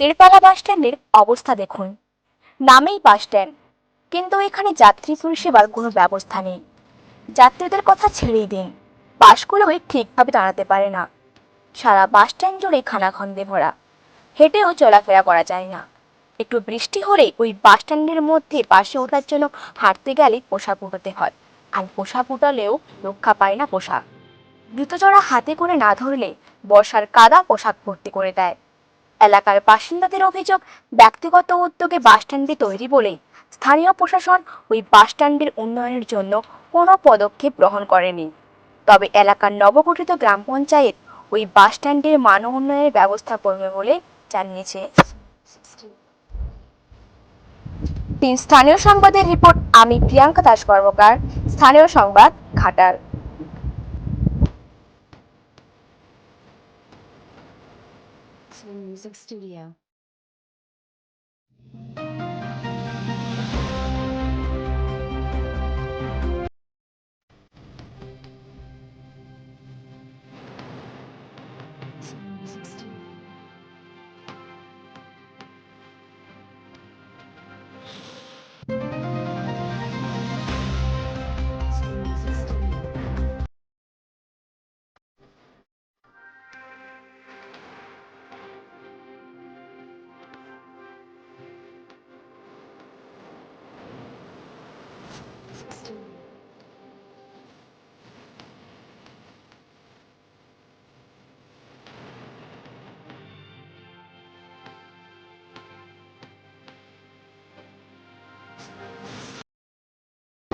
তেরপালা বাস স্ট্যান্ডের অবস্থা দেখুন। নামেই বাস স্ট্যান্ড কিন্তু এখানে যাত্রী পরিষেবার কোনো ব্যবস্থা নেই। যাত্রীদের কথা ছেড়েই দিন। বাসগুলোই ঠিকভাবে দাঁড়াতে পারে না। সারা বাস স্ট্যান্ড জুড়ে খানাখন্দে ভরা। হেঁটেও চলাফেরা করা যায় না। একটু বৃষ্টি হলে ওই বাস স্ট্যান্ডের মধ্যে পাশে ওঠার জন্য হাঁটতে গেলে পোশাক উঠাতে হয়, আর পোশাক উঠালেও রক্ষা পায় না পোশাক জুতোজোড়া হাতে করে না ধরলে বর্ষার কাদা পোশাক ভর্তি করে দেয়। এলাকার বাসিন্দাদের অভিযোগ, ব্যক্তিগত উদ্যোগে বাসস্ট্যান্ডটি তৈরি বলে স্থানীয় প্রশাসন ওই বাসস্ট্যান্ডের উন্নয়নের জন্য কোনো পদক্ষেপ গ্রহণ করেনি। তবে এলাকার নবগঠিত গ্রাম পঞ্চায়েত ওই বাসস্ট্যান্ডের মান উন্নয়নের ব্যবস্থা করবে বলে জানিয়েছে। স্থানীয় সংবাদের রিপোর্ট, আমি প্রিয়াঙ্কা দাস, কর্মকার, স্থানীয় সংবাদ, Ghatal. Music Studio. Music Studio.